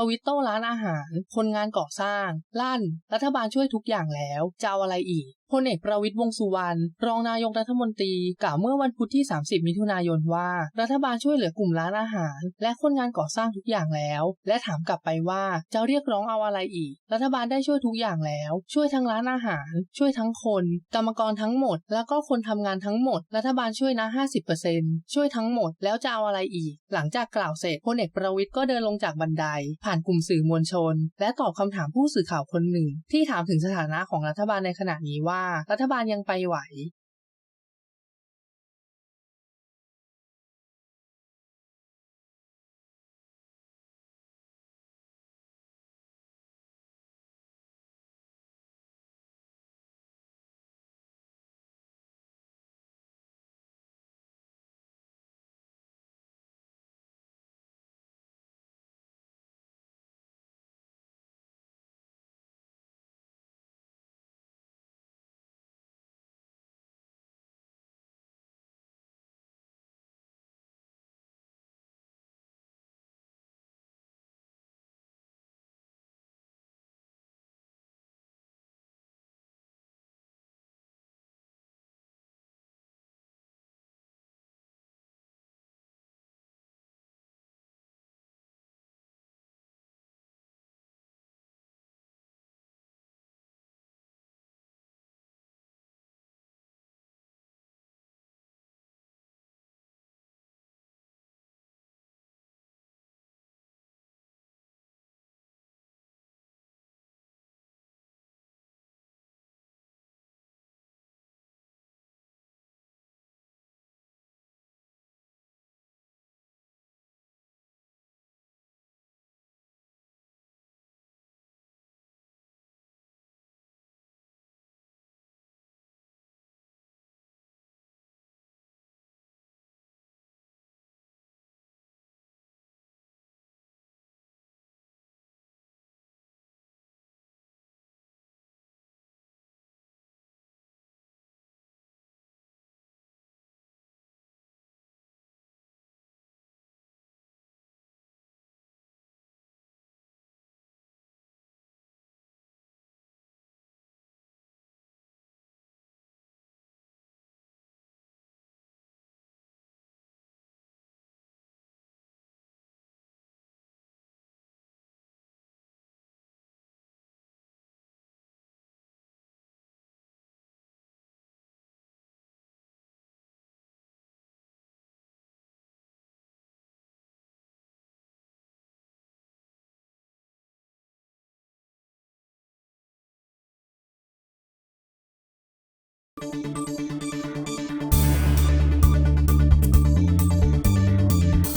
ประวิตโต้ร้านอาหาร คนงานก่อสร้าง ลั่น รัฐบาลช่วยทุกอย่างแล้วจะเอาอะไรอีก พลเอกประวิตรวงสุวรรณรองนายกรัฐมนตรีกล่าวเมื่อวันพุธที่ 30 มิถุนายนว่า รัฐบาลช่วยเหลือกลุ่มร้านอาหาร และคนงานก่อสร้างทุกอย่างแล้ว และถามกลับไปว่าจะเรียกร้องเอาอะไรอีก รัฐบาลได้ช่วยทุกอย่างแล้ว ช่วยทั้งร้านอาหาร ช่วยทั้งคน กรรมกรทั้งหมด แล้วก็คนทำงานทั้งหมด รัฐบาลช่วยนะ 50%ช่วยทั้งหมดแล้วจะเอาอะไรอีก หลังจากกล่าวเสร็จพลเอกประวิตรก็เดินลงจากบันได ผ่านกลุ่มสื่อมวลชน และตอบคำถามผู้สื่อข่าวคนหนึ่ง ที่ถามถึงสถานะของรัฐบาลในขณะนี้ว่ารัฐบาลยังไปไหว Thank you.